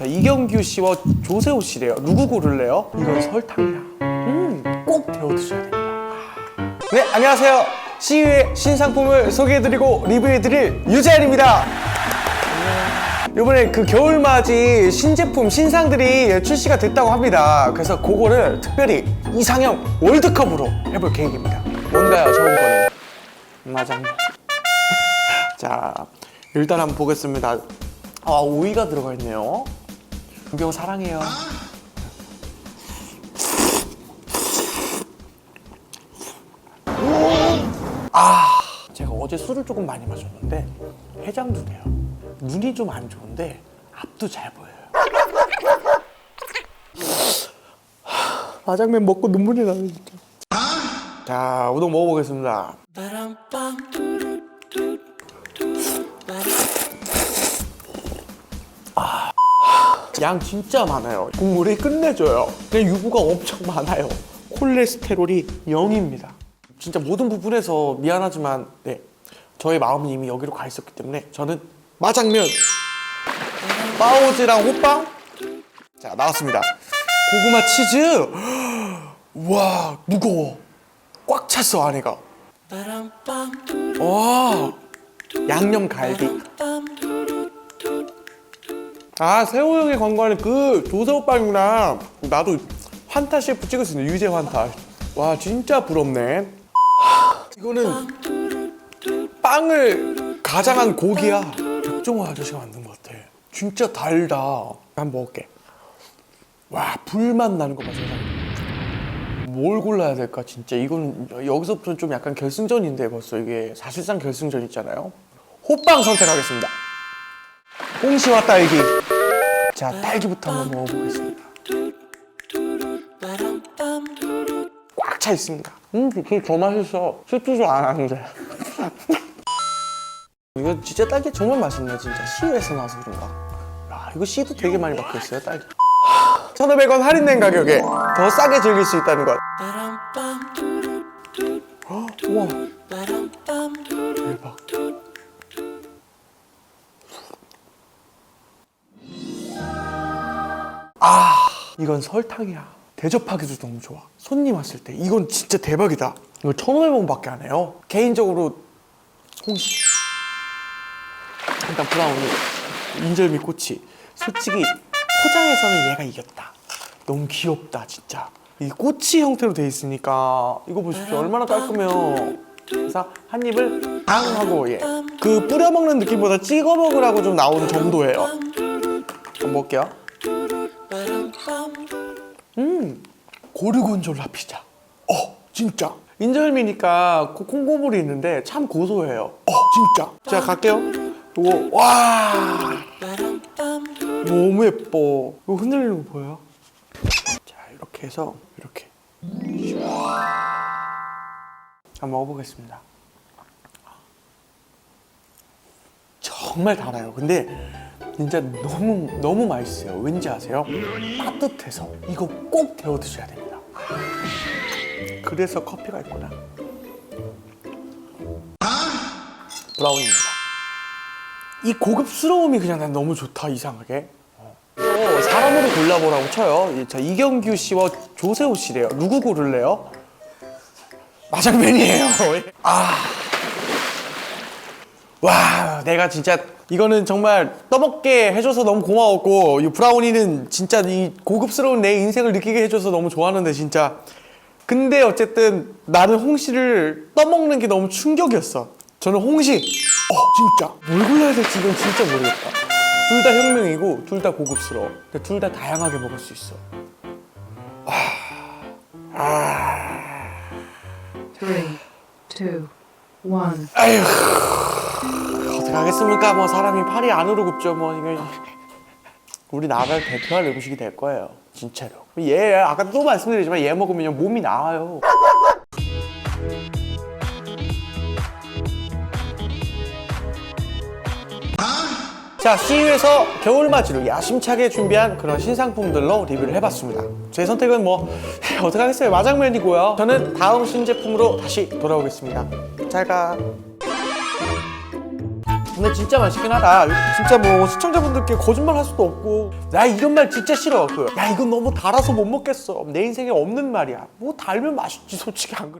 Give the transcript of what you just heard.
자 이경규 씨와 조세호 씨래요. 누구 고를래요? 이건 설탕이야. 음, 꼭 데워 드셔야 됩니다. 네, 안녕하세요. CU의 신상품을 소개해드리고 리뷰해드릴 유재현입니다. 이번에 그 겨울맞이 신제품 신상들이 출시가 됐다고 합니다. 그래서 그거를 특별히 이상형 월드컵으로 해볼 계획입니다. 뭔가요, 처음 거는? 맞아. 자, 일단 한번 보겠습니다. 아, 오이가 들어가 있네요. 김병 사랑해요. 아, 제가 어제 술을 조금 많이 마셨는데 해장도 돼요. 눈이 좀 안 좋은데 앞도 잘 보여요. 마장면 먹고 눈물이 나네 진짜. 자, 우동 먹어보겠습니다. 양 진짜 많아요. 국물이 끝내줘요. 근데 유부가 엄청 많아요. 콜레스테롤이 0입니다. 진짜 모든 부분에서 미안하지만 네 저의 마음은 이미 여기로 가 있었기 때문에 저는 마장면, 빠오즈랑 호빵 자 나왔습니다. 고구마 치즈 와 무거워 꽉 찼어 안에가 와 양념 갈비 아 세호 형이 광고하는 그 조세호 빵이구나. 나도 환타 셰프 찍을 수 있는 유재 환타. 와 진짜 부럽네. 하, 이거는 빵을 가장한 고기야. 백종원 아저씨가 만든 것 같아. 진짜 달다. 한 번 먹을게. 와 불맛 나는 거 봐 세상에. 뭘 골라야 될까 진짜. 이건 여기서부터는 좀 약간 결승전인데 벌써 이게 사실상 결승전 있잖아요. 호빵 선택하겠습니다 홍시와 딸기. 자, 딸기부터 한번 먹어보겠습니다. 꽉 차 있습니다. 음, 그게 더 맛있어. 씹지도 않았는데. 이거 진짜 딸기 정말 맛있네, 진짜. 시에서 나와서 그런가. 야, 이거 씨도 되게 많이 박혀있어요, 딸기. 1,500원 할인된 가격에 더 싸게 즐길 수 있다는 것. 헉, 우와. 이건 설탕이야. 대접하기도 너무 좋아. 손님 왔을 때. 이건 진짜 대박이다. 이거 1500원밖에 안 해요. 개인적으로 홍시. 일단 브라우니 인절미 꼬치. 솔직히 포장에서는 얘가 이겼다. 너무 귀엽다 진짜. 이 꼬치 형태로 돼 있으니까 이거 보십시오. 얼마나 깔끔해요. 그래서 한 입을 앙 하고 예 그 뿌려 먹는 느낌보다 찍어 먹으라고 좀 나온 정도예요. 한번 먹을게요 음, 고르곤졸라 피자. 어, 진짜. 인절미니까 고- 콩고물이 있는데 참 고소해요. 어, 진짜. 자, 갈게요. 이거 와, 너무 예뻐. 이거 흔들리는 거 보여요? 자, 이렇게 해서 이렇게. 한번 먹어보겠습니다. 정말 달아요. 근데 진짜 너무 너무 맛있어요. 왠지 아세요? 따뜻해서 이거 꼭 데워 드셔야 됩니다. 그래서 커피가 있구나. 브라운입니다. 이 고급스러움이 그냥 난 너무 좋다 이상하게. 어, 사람으로 골라보라고 쳐요. 이- 자 이경규 씨와 조세호 씨래요. 누구 고를래요? 마장면이에요. 아. 와, 내가 진짜 이거는 정말 떠먹게 해줘서 너무 고마웠고 이 브라우니는 진짜 이 고급스러운 내 인생을 느끼게 해줘서 너무 좋아하는데 진짜 근데 어쨌든 나는 홍시를 떠먹는 게 너무 충격이었어. 저는 홍시. 어, 진짜 뭘 골라야 될지 이건 진짜 모르겠다. 둘 다 혁명이고 둘 다 고급스러워. 근데 둘 다 다양하게 먹을 수 있어. Three, two, one. 아휴, 어떻게 하겠습니까? 뭐 사람이 팔이 안으로 굽죠. 뭐 이거 우리 나라를 대표할 음식이 될 거예요. 진짜로. 얘 아까 또 말씀드리지만 얘 먹으면 몸이 나아요. 자, CU에서 겨울 맞이로 야심차게 준비한 그런 신상품들로 리뷰를 해봤습니다. 제 선택은 뭐 어떡하겠어요. 마장면이고요. 저는 다음 신제품으로 다시 돌아오겠습니다. 잘 가. 근데 진짜 맛있긴 하다. 진짜 뭐 시청자분들께 거짓말 할 수도 없고 나 이런 말 진짜 싫어. 그, 야 이건 너무 달아서 못 먹겠어. 내 인생에 없는 말이야. 뭐 달면 맛있지 솔직히 안 그래.